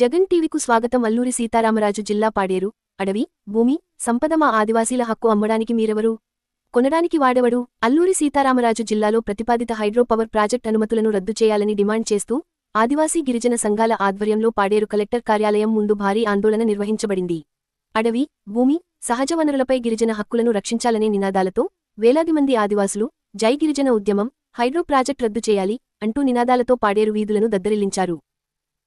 జగన్ టీవీకు స్వాగతం అల్లూరి సీతారామరాజు జిల్లా పాడేరు అడవి భూమి సంపద మా ఆదివాసీల హక్కు అమ్మడానికి మీరెవరు? కొనడానికి వాడెవడు? అల్లూరి సీతారామరాజు జిల్లాలో ప్రతిపాదిత హైడ్రోపవర్ ప్రాజెక్ట్ అనుమతులను రద్దు చేయాలని డిమాండ్ చేస్తూ ఆదివాసీ గిరిజన సంఘాల ఆధ్వర్యంలో పాడేరు కలెక్టర్ కార్యాలయం ముందు భారీ ఆందోళన నిర్వహించబడింది. అడవి భూమి సహజ వనరులపై గిరిజన హక్కులను రక్షించాలనే నినాదాలతో వేలాది మంది ఆదివాసులు జై గిరిజన ఉద్యమం హైడ్రో ప్రాజెక్ట్ రద్దు చేయాలి అంటూ నినాదాలతో పాడేరు వీధులను దద్దరిల్లించారు.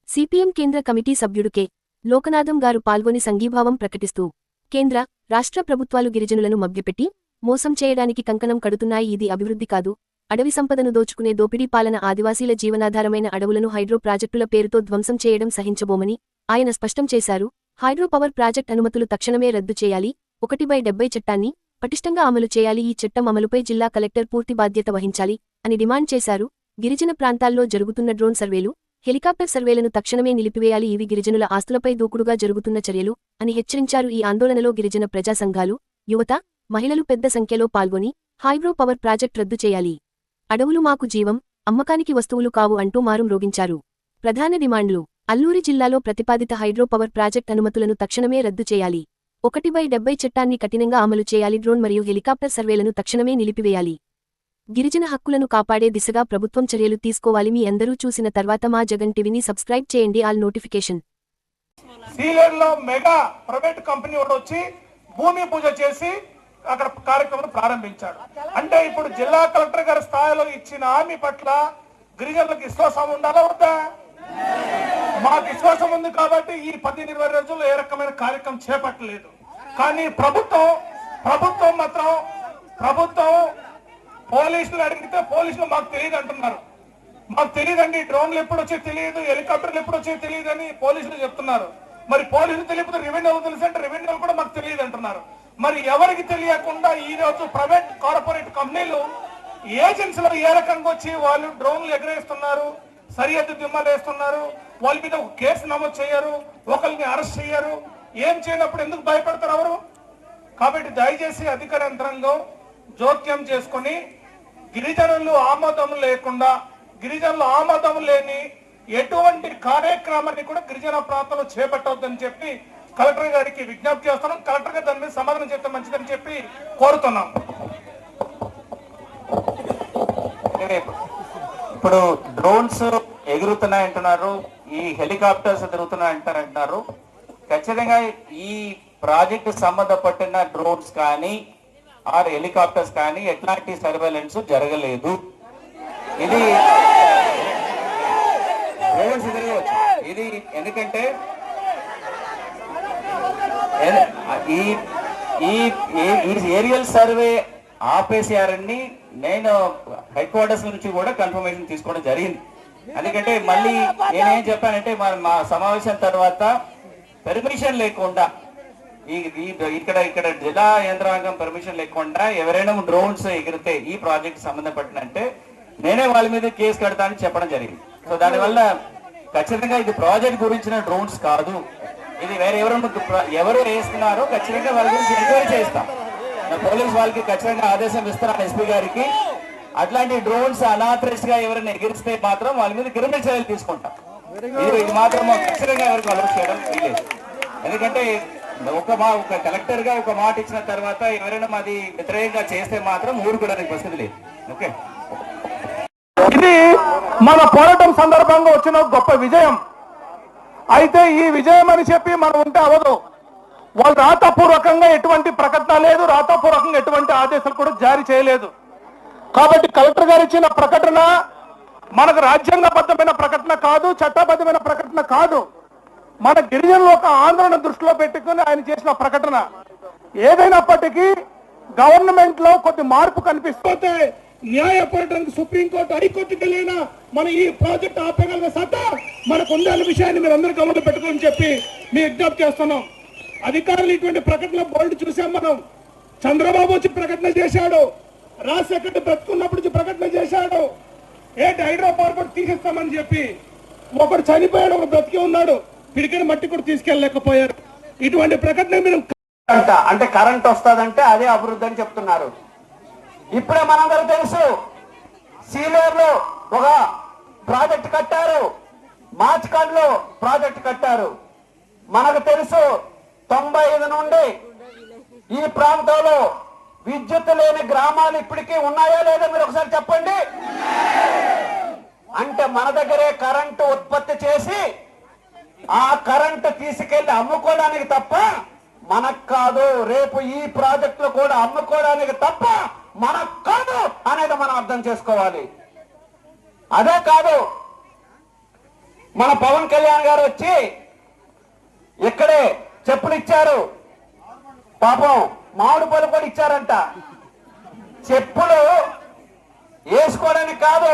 సిపిఎం కేంద్ర కమిటీ సభ్యుడు కె. లోకనాథం గారు పాల్గొని సంఘీభావం ప్రకటిస్తూ కేంద్ర రాష్ట్ర ప్రభుత్వాలు గిరిజనులను మభ్యపెట్టి మోసం చేయడానికి కంకణం కడుతున్నాయి ఇది అభివృద్ధి కాదు. అడవి సంపదను దోచుకునే దోపిడీ పాలన ఆదివాసీల జీవనాధారమైన అడవులను హైడ్రో ప్రాజెక్టుల పేరుతో ధ్వంసం చేయడం సహించబోమని ఆయన స్పష్టం చేశారు. హైడ్రో పవర్ ప్రాజెక్ట్ అనుమతులు తక్షణమే రద్దు చేయాలి. ఒకటి బై డెబ్బై చట్టాన్ని పటిష్టంగా అమలు చేయాలి. ఈ చట్టం అమలుపై జిల్లా కలెక్టర్ పూర్తి బాధ్యత వహించాలి అని డిమాండ్ చేశారు. గిరిజన ప్రాంతాల్లో జరుగుతున్న డ్రోన్ సర్వేలు హెలికాప్టర్ సర్వేలను తక్షణమే నిలిపివేయాలి. ఇవి గిరిజనుల ఆస్తులపై దూకుడుగా జరుగుతున్న చర్యలు అని హెచ్చరించారు ఈ ఆందోళనలో గిరిజన ప్రజా సంఘాలు యువత మహిళలు పెద్ద సంఖ్యలో పాల్గొని హైడ్రో పవర్ ప్రాజెక్ట్ రద్దు చేయాలి. అడవులు మాకు జీవం అమ్మకానికి వస్తువులు కావు అంటూ మారం రోగించారు ప్రధాన డిమాండ్లు. అల్లూరి జిల్లాలో ప్రతిపాదిత హైడ్రో పవర్ ప్రాజెక్ట్ అనుమతులను తక్షణమే రద్దు చేయాలి. ఒకటి బై డెబ్బై చట్టాన్ని కఠినంగా అమలు చేయాలి. డ్రోన్ మరియు హెలికాప్టర్ సర్వేలను తక్షణమే నిలిపివేయాలి. గిరిజన హక్కులను కాపాడే దిశగా ప్రభుత్వం చర్యలు తీసుకోవాలి. మీ అందరూ చూసిన తర్వాత మా జగన్ టీవీని సబ్స్క్రైబ్ చేయండి. All notification. సీలేరు లో మెగా ప్రైవేట్ కంపెనీ ఒకటి వచ్చి భూమి పూజ చేసి అక్కడ కార్యక్రమం ప్రారంభించాడు అంటే ఇప్పుడు జిల్లా కలెక్టర్ గారి స్థాయిలో ఇచ్చిన హామీ పట్ల గిరిజనులకు విశ్వాసం ఉండాలా వద్దా మాకు విశ్వాసం ఉంది కాబట్టి ఈ పది ఇరవై రోజుల్లో ఏ రకమైన కార్యక్రమం చేపట్టలేదు. కానీ ప్రభుత్వం ప్రభుత్వం మాత్రం ప్రభుత్వం పోలీసులు అడిగితే పోలీసులు మాకు తెలియదు అంటున్నారు. మాకు తెలియదండి డ్రోన్లు ఎప్పుడు వచ్చే తెలియదు హెలికాప్టర్లు ఎప్పుడు వచ్చే తెలియదు అని పోలీసులు చెప్తున్నారు. మరి పోలీసులు తెలియకపోతే రెవెన్యూ తెలుసు అంటే రెవెన్యూ కూడా మాకు తెలియదు అంటున్నారు. మరి ఎవరికి తెలియకుండా ఈ రోజు ప్రైవేట్ కార్పొరేట్ కంపెనీలు ఏజెన్సీలో ఏ రకంగా వచ్చి వాళ్ళు డ్రోన్లు ఎగరేస్తున్నారు సరిహద్దు దిమ్మలు వేస్తున్నారు వాళ్ళ మీద ఒక కేసు నమోదు చేయరు ఒకరిని అరెస్ట్ చేయరు ఏం చేయనప్పుడు ఎందుకు భయపడతారు ఎవరు? కాబట్టి దయచేసి అధికార యంత్రాంగం జోక్యం చేసుకొని గిరిజనులు ఆమోదం లేకుండా గిరిజనులు ఆమోదం లేని ఎటువంటి కార్యక్రమాన్ని కూడా గిరిజన ప్రాంతంలో చేపట్టవద్దని చెప్పి కలెక్టర్ గారికి విజ్ఞప్తి చేస్తున్నాం. కలెక్టర్ గారు దాని మీద సమాధానం చెప్తే మంచిదని చెప్పి కోరుతున్నాం. ఇప్పుడు డ్రోన్స్ ఎగురుతున్నాయి అంటున్నారు ఈ హెలికాప్టర్స్ తిరుగుతున్నాయి అంటారు అంటున్నారు ఖచ్చితంగా ఈ ప్రాజెక్ట్ సంబంధపట్టిన డ్రోన్స్ కానీ ఆర్ హెలికాప్టర్స్ కానీ ఎట్లాంటి సర్వేలెన్స్ జరగలేదు. ఇది ఇది ఎందుకంటే ఈ ఈ ఈ- ఈ ఏరియల్ సర్వే ఆపేసారని నేను హెడ్ క్వార్టర్స్ నుంచి కూడా కన్ఫర్మేషన్ తీసుకోవడం జరిగింది. ఎందుకంటే మళ్ళీ నేనేం చెప్పానంటే మా మా సమావేశం తర్వాత పెర్మిషన్ లేకుండా ఈ ఇక్కడ ఇక్కడ జిల్లా యంత్రాంగం పర్మిషన్ లేకుండా ఎవరైనా డ్రోన్స్ ఎగిరితే ఈ ప్రాజెక్ట్ సంబంధపడినంటే నేనే వాళ్ళ మీద కేసు కడతా అని చెప్పడం జరిగింది. సో దానివల్ల ఖచ్చితంగా ఇది ప్రాజెక్ట్ గురించిన డ్రోన్స్ కాదు. ఇది వేరే ఎవరు ఎవరు వేస్తున్నారో ఖచ్చితంగా వాళ్ళ గురించి ఎంక్వైరీ చేస్తాం. నా పోలీస్ వాళ్ళకి ఖచ్చితంగా ఆదేశం ఇస్తున్నాను ఎస్పీ గారికి. అట్లాంటి డ్రోన్స్ అనాథరైజ్గా ఎవరైనా ఎగిరిస్తే మాత్రం వాళ్ళ మీద క్రిమినల్ చర్యలు తీసుకుంటాం. ఇది ఇది మాత్రం ఖచ్చితంగా ఎవరికి అలర్ట్ చేయడం ఎందుకంటే ఒక మా ఒక కలెక్టర్గా ఒక మాట ఇచ్చిన తర్వాత ఎవరైనా మాది వ్యతిరేకంగా చేస్తే మాత్రం ఊరుకోవడానికి పరిస్థితి లేదు. ఓకే? ఇది మన పోరాటం సందర్భంగా వచ్చిన గొప్ప విజయం. అయితే ఈ విజయం అని చెప్పి మనం ఉంటే అవదు. వాళ్ళు రాతపూర్వకంగా ఎటువంటి ప్రకటన లేదు రాతపూర్వకంగా ఎటువంటి ఆదేశాలు కూడా జారీ చేయలేదు. కాబట్టి కలెక్టర్ గారు ఇచ్చిన ప్రకటన మనకు రాజ్యాంగబద్ధమైన ప్రకటన కాదు చట్టబద్ధమైన ప్రకటన కాదు. మన గిరిజనుల ఒక ఆందోళన దృష్టిలో పెట్టుకుని ఆయన చేసిన ప్రకటన. ఏదైనప్పటికీ గవర్నమెంట్లో కొద్ది మార్పు కనిపిస్తుంటే న్యాయపడటానికి సుప్రీంకోర్టు హైకోర్టుకి వెళ్ళినా మన ఈ ప్రాజెక్ట్ ఆపగలిగిన సత్తా మనకు ఉంది విషయాన్ని మీరు అందరూ గమనించి పెట్టుకోని చెప్పి మీ విజ్ఞప్తి చేస్తున్నాం. అధికారులు ఇటువంటి ప్రకటన బోర్డు చూసాం మనం. చంద్రబాబు వచ్చి ప్రకటన చేశాడు. రాజశేఖర్ బ్రతుకున్నప్పుడు వచ్చి ప్రకటన చేశాడు. ఏంటి హైడ్రో పవర్ బోర్డు తీసిస్తామని చెప్పి ఒకడు చనిపోయాడు ఒక బ్రతికి ఉన్నాడు. పిడికిన మట్టి కూడా తీసుకెళ్ళలేకపోయారు. ఇటువంటి ప్రకటన మీరు అంట అంటే కరెంట్ వస్తుందంటే అదే అభివృద్ధి అని చెప్తున్నారు. ఇప్పుడే మనందరూ తెలుసు సీలేరులో ఒక ప్రాజెక్ట్ కట్టారు. మాచికాడ్లో ప్రాజెక్ట్ కట్టారు. మనకు తెలుసు తొంభై ఐదు నుండి ఈ ప్రాంతంలో విద్యుత్ లేని గ్రామాలు ఇప్పటికీ ఉన్నాయా లేదా మీరు ఒకసారి చెప్పండి? అంటే మన దగ్గరే కరెంటు ఉత్పత్తి చేసి ఆ కరెంట్ తీసుకెళ్ళి అమ్ముకోవడానికి తప్ప మనకు కాదు. రేపు ఈ ప్రాజెక్టులు కూడా అమ్ముకోవడానికి తప్ప మనకు కాదు అనేది మనం అర్థం చేసుకోవాలి. అదే కాదు మన పవన్ కళ్యాణ్ గారు వచ్చి ఇక్కడే చెప్పులు ఇచ్చారు. పాపం మామిడి పళ్ళు కూడా ఇచ్చారంట. చెప్పులు వేసుకోవడానికి కాదు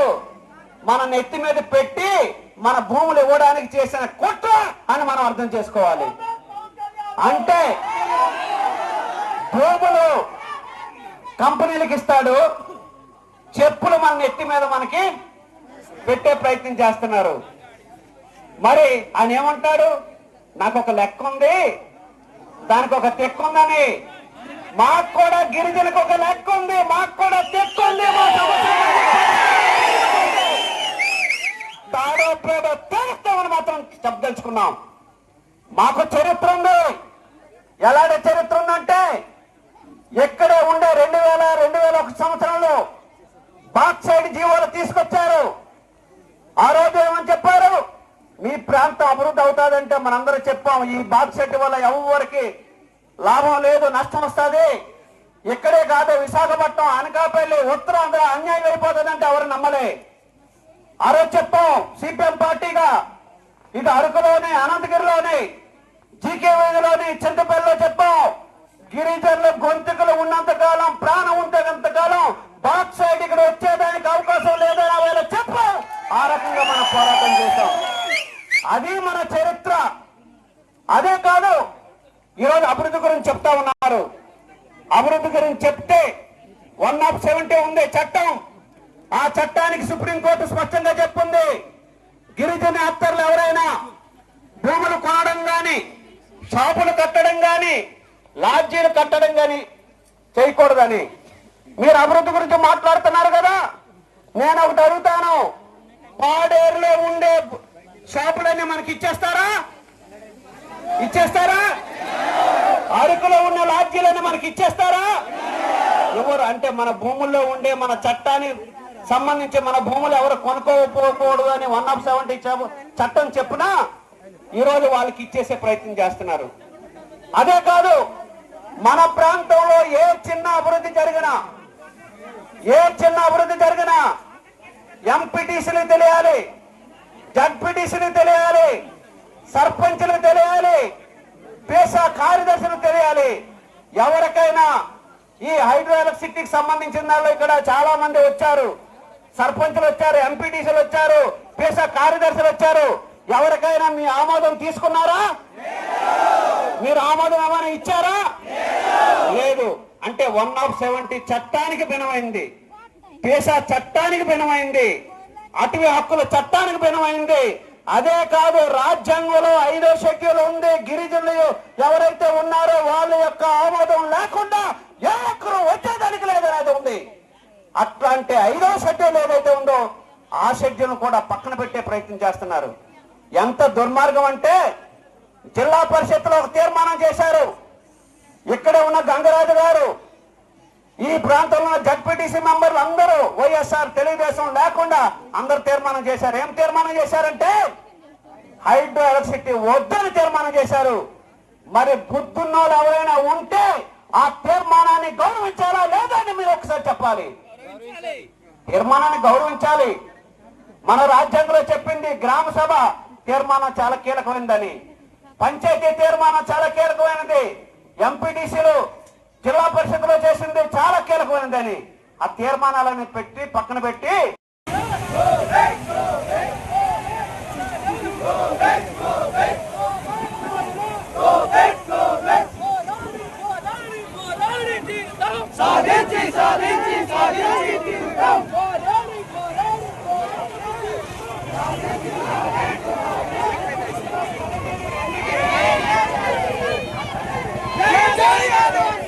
మన నెత్తి మీద పెట్టి మన భూములు ఇవ్వడానికి చేసిన కుట్ర అని మనం అర్థం చేసుకోవాలి. అంటే భూములు కంపెనీలకు ఇస్తాడు చెప్పులు మన నెత్తి మీద మనకి పెట్టే ప్రయత్నం చేస్తున్నారు. మరి ఆయన ఏమంటాడు? నాకు ఒక లెక్క ఉంది దానికి ఒక తెక్కు ఉందని. మాకు కూడా గిరిజనకు ఒక లెక్క ఉంది మాకు కూడా తెక్కు ఉంది మా సమస్య తాడో పేడో తేలుస్తామని మాత్రం చెప్పదలుచుకున్నాం. మాకు చరిత్ర ఉంది. ఎలాంటి చరిత్ర ఉందంటే ఇక్కడే ఉండే రెండు వేల రెండు వేల ఒక సంవత్సరంలో బాక్సైడ్ జీవోలు తీసుకొచ్చారు. ఆ రోజు ఏమని చెప్పారు? మీ ప్రాంతం అభివృద్ధి అవుతాదంటే మనందరూ చెప్పాం ఈ బాక్సెట్ వల్ల ఎవరికి లాభం లేదు నష్టం వస్తుంది. ఇక్కడే కాదు విశాఖపట్నం అనకాపల్లి ఉత్తరాంధ్ర అన్యాయం అయిపోతుందంటే ఎవరు నమ్మలే. ఆ రోజు చెప్పాం సిపిఎం పార్టీగా. ఇటు అరకులోని అనంతగిరిలోని జీకే చింతపల్లిలో చెప్పాం గిరిజనుల గొంతుకులు ఉన్నంత కాలం ప్రాణం ఉంటేంత కాలం బాక్స్ సైడ్ ఇక్కడ వచ్చేదానికి అవకాశం లేదని వేళ చెప్పాం. ఆ రకంగా మనం పోరాటం చేశాం. అది మన చరిత్ర. అదే కాదు ఈరోజు అభివృద్ధి గురించి చెప్తా ఉన్నారు. అభివృద్ధి గురించి చెప్తే వన్ ఆఫ్ సెవెంటీ ఉంది చట్టం. ఆ చట్టానికి సుప్రీంకోర్టు స్పష్టంగా చెప్పింది. గిరిజన హత్యలు ఎవరైనా భూములు కొనడం గాని షాపులు కట్టడం గాని లాడ్జీలు కట్టడం గాని చేయకూడదని. మీరు అభివృద్ధి గురించి మాట్లాడుతున్నారు కదా? నేను ఒకటి అడుగుతాను. పాడేరులో ఉండే షాపులన్నీ మనకి ఇచ్చేస్తారా? ఇచ్చేస్తారా? అరకులో ఉన్న లాడ్జీలన్నీ మనకి ఇచ్చేస్తారా? ఎవరు అంటే మన భూముల్లో ఉండే మన చట్టాన్ని సంబంధించి మన భూములు ఎవరు కొనుక్కోకపోకూడదు అని వన్ ఆఫ్ సెవెంటీ చట్టం చెప్పినా ఈరోజు వాళ్ళకి ఇచ్చేసే ప్రయత్నం చేస్తున్నారు. అదే కాదు మన ప్రాంతంలో ఏ చిన్న అభివృద్ధి జరిగినా ఏ చిన్న అభివృద్ధి జరిగినా ఎంపీటీసీలు తెలియాలి జడ్పీటీసీలు తెలియాలి సర్పంచ్లు తెలియాలి పేసా కార్యదర్శులు తెలియాలి. ఎవరికైనా ఈ హైడ్రో ఎలక్ట్రిసిటీకి సంబంధించిన వాళ్ళు ఇక్కడ చాలా మంది వచ్చారు. సర్పంచులు వచ్చారు ఎంపీటీసీలు వచ్చారు పేసా కార్యదర్శులు వచ్చారు. ఎవరికైనా మీ ఆమోదం తీసుకున్నారా? మీరు ఆమోదం ఏమైనా ఇచ్చారా? లేదు. అంటే వన్ ఆఫ్ సెవెంటీ చట్టానికి భిన్నమైంది. పేసా చట్టానికి భిన్నమైంది. అటవీ హక్కుల చట్టానికి భిన్నమైంది. అదే కాదు రాజ్యాంగంలో ఐదో షెడ్యూల్ ఉంది. గిరిజనులు ఎవరైతే ఉన్నారో వాళ్ళ యొక్క ఆమోదం లేకుండా ఏ ఒక్కరు వచ్చేదానికి లేదనేది ఉంది. అట్లాంటి ఐదో షెడ్యూల్ ఏదైతే ఉందో ఆ షెడ్యూల్ కూడా పక్కన పెట్టే ప్రయత్నం చేస్తున్నారు. ఎంత దుర్మార్గం అంటే జిల్లా పరిషత్లో ఒక తీర్మానం చేశారు. ఇక్కడే ఉన్న గంగరాజు గారు ఈ ప్రాంతంలో జడ్పీటీసీ మెంబర్లు అందరూ వైఎస్ఆర్ తెలుగుదేశం లేకుండా అందరూ తీర్మానం చేశారు. ఏం తీర్మానం చేశారంటే హైడ్రో ఎలక్ట్రిసిటీ వద్దని తీర్మానం చేశారు. మరి బుద్ధున్నోళ్ళు ఎవరైనా ఉంటే ఆ తీర్మానాన్ని గౌరవించాలా లేదా అని మీరు ఒకసారి చెప్పాలి. తీర్మానాన్ని గౌరవించాలి. మన రాజ్యాంగంలో చెప్పింది గ్రామ సభ తీర్మానం చాలా కీలకమైనదని పంచాయతీ తీర్మానం చాలా కీలకమైనది. ఎంపీటీసీలు జిల్లా పరిషత్లో చేసింది చాలా కీలకమైనదని. ఆ తీర్మానాలను పెట్టి పక్కన పెట్టి. సాధించి సాధించి. Get out of!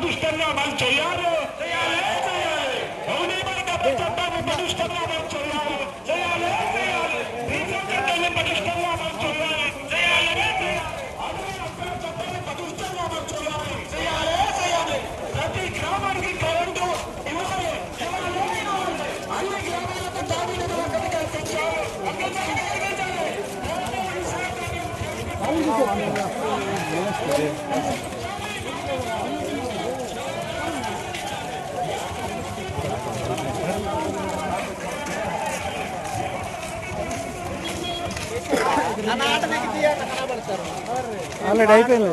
చట్టాలు పటిష్టంగా అమలు చేయాలి అవునేమని డబ్బు చట్టాన్ని పటిష్టంగా అమలు చేయాలి చేయాలి చేయాలి రీజన్ చట్టాన్ని పటిష్టంగా అమలు చేయాలి చేయాలి చేయాలి. అన్ని హక్కుల చట్టాన్ని పటిష్టంగా అమలు చేయాలి చేయాలి చేయాలి ప్రతి గ్రామానికి కరెంటు ఇవ్వాలి ఇవ్వాలి ఇవ్వాలి. అన్ని గ్రామాలకు తాగునీరు ఒక్కటి కల్పించాలి కల్పించాలి కల్పించాలి ఆల్రెడీ అయిపోయింది.